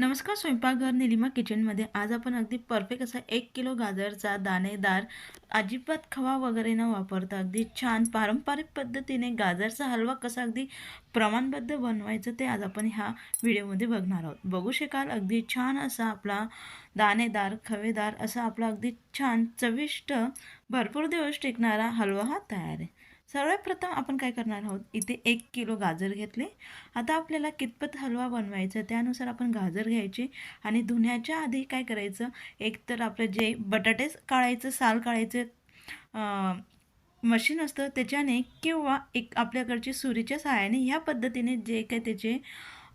नमस्कार स्वयंपाकघर निलिमा किचनमध्ये आज आपण अगदी परफेक्ट असा एक किलो गाजरचा दाणेदार अजिबात खवा वगैरे न वापरता अगदी छान पारंपरिक पद्धतीने गाजरचा हलवा कसा अगदी प्रमाणबद्ध बनवायचं ते आज आपण ह्या व्हिडिओमध्ये बघणार आहोत. बघू शकाल अगदी छान असा आपला दाणेदार खवेदार असा आपला अगदी छान चविष्ट भरपूर दिवस टिकणारा हलवा हा तयार आहे. सर्वात प्रथम आपण काय करणार आहोत? इथे एक किलो गाजर घेतले. आता आपल्याला कितपत हलवा बनवायचा त्यानुसार आपण गाजर घ्यायचे आणि धुण्याच्या आधी काय करायचं? एक तर आपलं जे बटाटे काढायचं साल काढायचं मशीन असतं त्याच्याने किंवा एक आपल्याकडची सुरीच्या सहाय्याने ह्या पद्धतीने जे काय त्याचे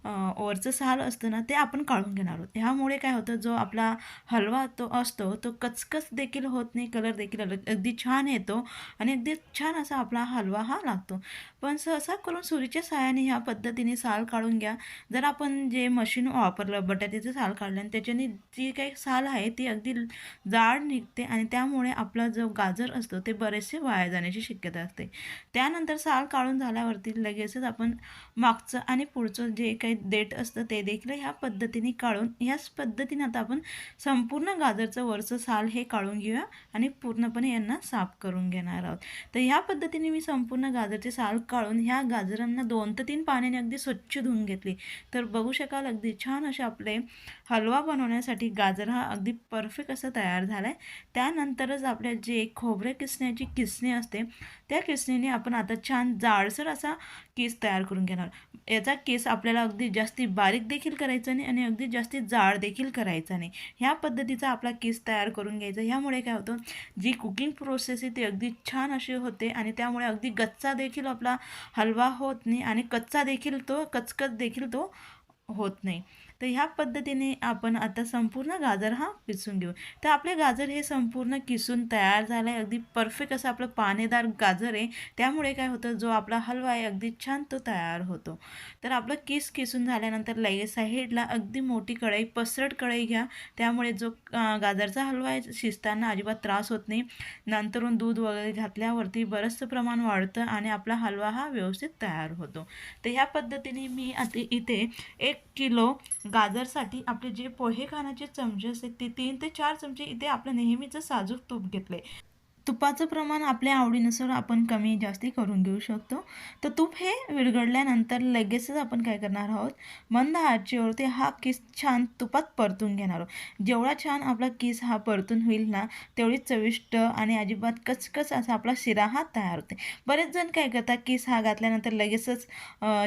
ओवरचं साल असतं ना ते आपण काढून घेणार आहोत. ह्यामुळे काय होतं जो आपला हलवा तो असतो तो कचकच देखील होत नाही कलर देखील अगदी छान येतो आणि अगदी छान असा आपला हलवा हा लागतो. पण सहसा करून सुरीच्या साहाय्याने ह्या पद्धतीने साल काढून घ्या. जर आपण जे मशीन वापरलं बटाट्याचं साल काढलं आणि त्याच्याने जी काही साल आहे ती अगदी जाड निघते आणि त्यामुळे आपला जो गाजर असतो ते बरेचसे वाया जाण्याची शक्यता असते. त्यानंतर साल काढून झाल्यावरती लगेचच आपण मागचं आणि पुढचं जे काही देठ असतं ते देखील ह्या पद्धतीने काढून ह्याच पद्धतीने आता आपण संपूर्ण गाजरचं वरचं साल हे काढून घेऊया आणि पूर्णपणे यांना साफ करून घेणार आहोत. तर ह्या पद्धतीने मी संपूर्ण गाजरचे साल काढून ह्या गाजरांना दोन ते तीन पाण्याने अगदी स्वच्छ धुवून घेतली. तर बघू शकाल अगदी छान असे आपले हलवा बनवण्यासाठी गाजर हा अगदी परफेक्ट असं तयार झाला आहे त्यानंतरच आपल्या जे खोबरे किसण्याची किसणी असते त्या किसणीने आपण आता छान जाडसर असा केस तयार करून घेणार. याचा केस आपल्याला अगदी जास्ती बारीक देखील करायचं नाही आणि अगदी जास्ती जाड देखील करायचा नाही. ह्या पद्धतीचा आपला केस तयार करून घ्यायचा. ह्यामुळे काय होतं जी कुकिंग प्रोसेस आहे ती अगदी छान अशी होते आणि त्यामुळे अगदी गच्चा देखील आपला हलवा होत नाही आणि कच्चा देखील तो कचकच देखील तो होत नाही. तर ह्या पद्धतीने आपण आता संपूर्ण गाजर हा किसून घेऊ. तर आपले गाजर हे संपूर्ण किसून तयार झालं आहे. अगदी परफेक्ट असं आपलं पानेदार गाजर आहे. त्यामुळे काय होतं जो आपला हलवा आहे अगदी छान तो तयार होतो. तर आपलं किस किसून झाल्यानंतर लगेच साईडला अगदी मोठी कढई पसरट कढई घ्या. त्यामुळे जो गाजरचा हलवा आहे शिजताना अजिबात त्रास होत नाही. नंतरून दूध वगैरे घातल्यावरती बरंचसं प्रमाण वाढतं आणि आपला हलवा हा व्यवस्थित तयार होतो. तर ह्या पद्धतीने मी आता इथे एक किलो गाजरसाठी आपले जे पोहे खाण्याचे चमचे असते ते तीन ते चार चमचे इथे आपलं नेहमीचं साजूक तूप घेतलं आहे तुपाचं प्रमाण आपल्या आवडीनुसार आपण कमी जास्ती करून घेऊ शकतो. तर तूप हे विरघडल्यानंतर लगेचच आपण काय करणार आहोत? मंद आचेवरती हा किस छान तुपात परतून घेणार आहोत. जेवढा छान आपला किस हा परतून होईल ना तेवढी चविष्ट आणि अजिबात कचकच असा आपला शिरा हा तयार होते. बरेच जण काय करतात किस हा घातल्यानंतर लगेचच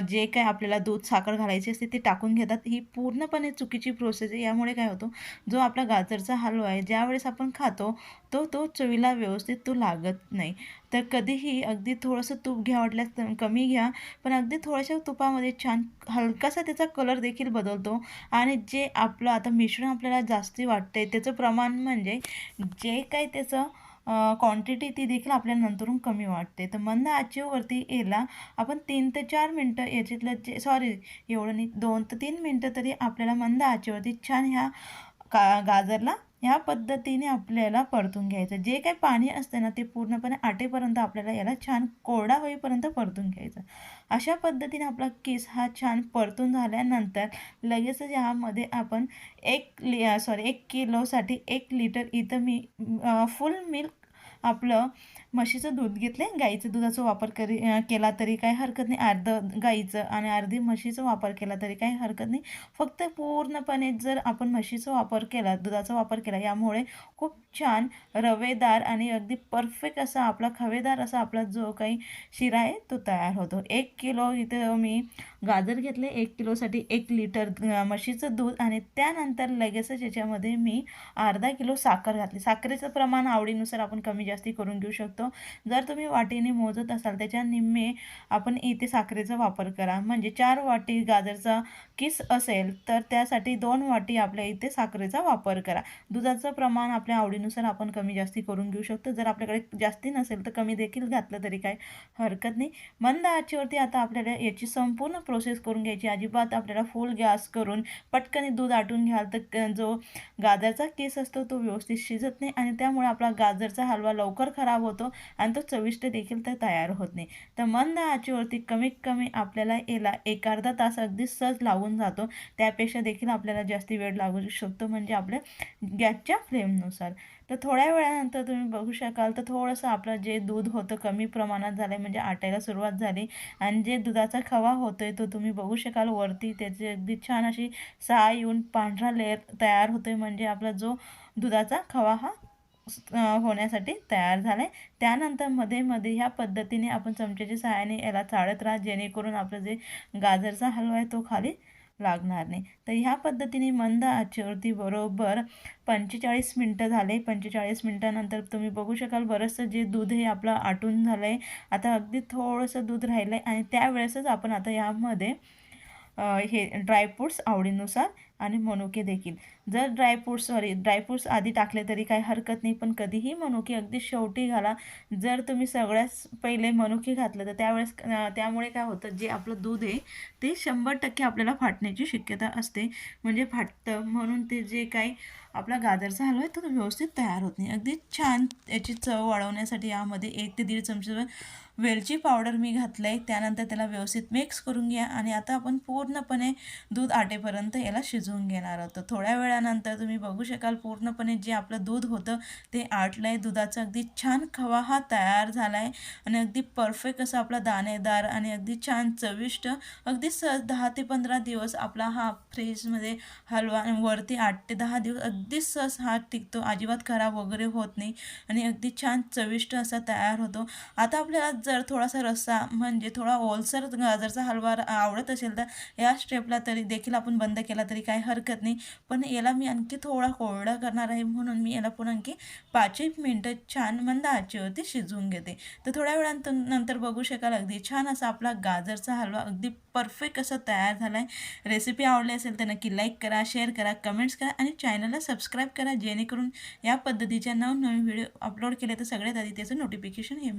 जे काय आपल्याला दूध साखर घालायची असते ते टाकून घेतात. ही पूर्णपणे चुकीची प्रोसेस आहे. यामुळे काय होतो जो आपला गाजरचा हलवा आहे ज्यावेळेस आपण खातो तो तो चवीला व्यवस्थित तो लागत नाही. तर कधीही अगदी थोडंसं तूप घ्या वाटल्यास कमी घ्या. पण अगदी थोड्याशा तुपामध्ये छान हलकासा त्याचा कलर देखील बदलतो. आणि जे आपलं आता मिश्रण आपल्याला जास्ती वाटते त्याचं प्रमाण म्हणजे जे काही त्याचं क्वांटिटी ती देखील आपल्याला नंतरून कमी वाटते. तर मंद आचेवरती येला आपण तीन ते चार मिनटं याच्यातलं जे सॉरी एवढं नाही दोन ते तीन मिनटं तरी आपल्याला मंद आचेवरती छान ह्या का गाजरला ह्या पद्धतीने आपल्याला परतून घ्यायचं. जे काही पाणी असतं ना ते पूर्णपणे आटेपर्यंत आपल्याला याला छान कोरडा होईपर्यंत परतून घ्यायचं. अशा पद्धतीने आपला केस हा छान परतून झाल्यानंतर लगेचच यामध्ये आपण एक लि सॉरी एक किलोसाठी एक लिटर इथं मी फुल मिल्क आपलं म्हशीचं दूध घेतलं आहे गाईचं दुधाचा वापर करी केला तरी काही हरकत नाही. अर्ध गाईचं आणि अर्धी म्हशीचा वापर केला तरी काही हरकत नाही. फक्त पूर्णपणे जर आपण म्हशीचा वापर केला दुधाचा वापर केला यामुळे खूप छान रवेदार आणि अगदी परफेक्ट असा आपला खवेदार असा आपला जो काही शिरा आहे तो तयार होतो. एक किलो इथे मी गाजर घेतले एक किलोसाठी एक लिटर म्हशीचं दूध आणि त्यानंतर लगेचच याच्यामध्ये मी अर्धा किलो साखर घातली. साखरेचं प्रमाण आवडीनुसार आपण कमी जास्ती करून घेऊ शकतो. जर तुम्ही वाटीने मोजत असाल त्याच्या निम्मे आपण इथे साखरेचा वापर करा. म्हणजे चार वाटी गाजरचा किस असेल तर त्यासाठी दोन वाटी आपल्या इथे साखरेचा वापर करा. दुधाचं प्रमाण आपल्या आवडीनुसार आपण कमी जास्ती करून घेऊ शकतो. जर आपल्याकडे जास्ती नसेल तर कमी देखील घातलं तरी काय हरकत नाही. मंद आचीवरती आता आपल्याला याची संपूर्ण प्रोसेस करून घ्यायची अजिबात आपल्याला फुल गॅस करून पटकन दूध आटून घ्याल तर जो गाजरचा केस असतो तो व्यवस्थित शिजत नाही आणि त्यामुळे आपला गाजरचा हलवा लवकर खराब होतो. आणि तो चविष्ट देखील तर तयार होत नाही. तर मंद आचीवरती कमीत कमी आपल्याला याला एक अर्धा तास अगदी सहज लावून लागून जातो. त्यापेक्षा देखील आपल्याला जास्त वेळ लागू शकतो म्हणजे आपल्या गॅसच्या फ्लेमनुसार. तर थोड्या वेळानंतर तुम्ही बघू शकाल तर थोडंसं आपलं जे दूध होतं कमी प्रमाणात झालं आहे म्हणजे आटायला सुरुवात झाली. आणि जे दुधाचा खवा होतो आहे तो तुम्ही बघू शकाल वरती त्याची अगदी छान अशी साय येऊन पांढरा लेअर तयार होतो आहे म्हणजे आपला जो दुधाचा खवा हा होण्यासाठी तयार झाला आहे त्यानंतरमध्ये मध्ये ह्या पद्धतीने आपण चमच्याच्या सहाय्याने याला चाळत राहा जेणेकरून आपलं जे गाजरचा हलवा आहे तो खाली लागणार नाही. तर ह्या पद्धतीने मंद आचेवरती बरोबर पंचेचाळीस मिनटं झाले. पंचेचाळीस मिनटानंतर तुम्ही बघू शकाल बरंचसं जे दूध हे आपलं आटून झालं आहे आता अगदी थोडंसं दूध राहिलं आहे आणि त्यावेळेसच आपण आता यामध्ये हे ड्रायफ्रूट्स आवडीनुसार आणि मनुके देखील. जर ड्रायफ्रूट्स सॉरी ड्रायफ्रूट्स आधी टाकले तरी काही हरकत नाही पण कधीही मनुके अगदी शेवटी घाला. जर तुम्ही सगळ्यात पहिले मनुके घातलं तर त्यावेळेस त्यामुळे काय होतं जे आपलं दूध आहे ते शंभर टक्के आपल्याला फाटण्याची शक्यता असते. म्हणजे फाटतं म्हणून ते जे काही आपला गाजरचा हलवा आहे तो व्यवस्थित तयार होत नाही. अगदी छान याची चव वाढवण्यासाठी यामध्ये एक ते दीड चमचे वेलची पावडर मी घातलं आहे. त्यानंतर त्याला व्यवस्थित मिक्स करून घ्या आणि आता आपण पूर्णपणे दूध आटेपर्यंत याला शिजवून घेणार आहोत. थोड्या वेळानंतर तुम्ही बघू शकाल पूर्णपणे जे आपलं दूध होतं ते आटलं आहे दुधाचा अगदी छान खवा हा तयार झाला आहे आणि अगदी परफेक्ट असा आपला दाणेदार आणि अगदी छान चविष्ट अगदी सहज दहा ते पंधरा दिवस आपला हा फ्रीजमध्ये हलवा वरती आठ ते दहा दिवस अगदी सहज हा टिकतो अजिबात खराब वगैरे होत नाही आणि अगदी छान चविष्ट असा तयार होतो. आता आपल्याला जर थोडासा रस्सा म्हणजे थोडा ओलसर गाजरचा हलवा आवडत असेल तर या स्टेपला तरी देखील आपण बंद केला तरी काही हरकत नाही. पण याला मी आणखी थोडा कोरडा करणार आहे म्हणून मी याला पुन्हा आणखी पाच एक मिनटं छान मंद आचेवरती शिजवून घेते. तर थोड्या वेळानंतर नंतर बघू शकाल अगदी छान असा आपला गाजरचा हलवा अगदी परफेक्ट असा तयार झाला आहे रेसिपी आवडली असेल तर नक्की लाईक करा शेअर करा कमेंट्स करा आणि चॅनलला सबस्क्राईब करा जेणेकरून या पद्धतीच्या नवनवीन व्हिडिओ अपलोड केले तर सगळ्यात आधी त्याचं नोटिफिकेशन हे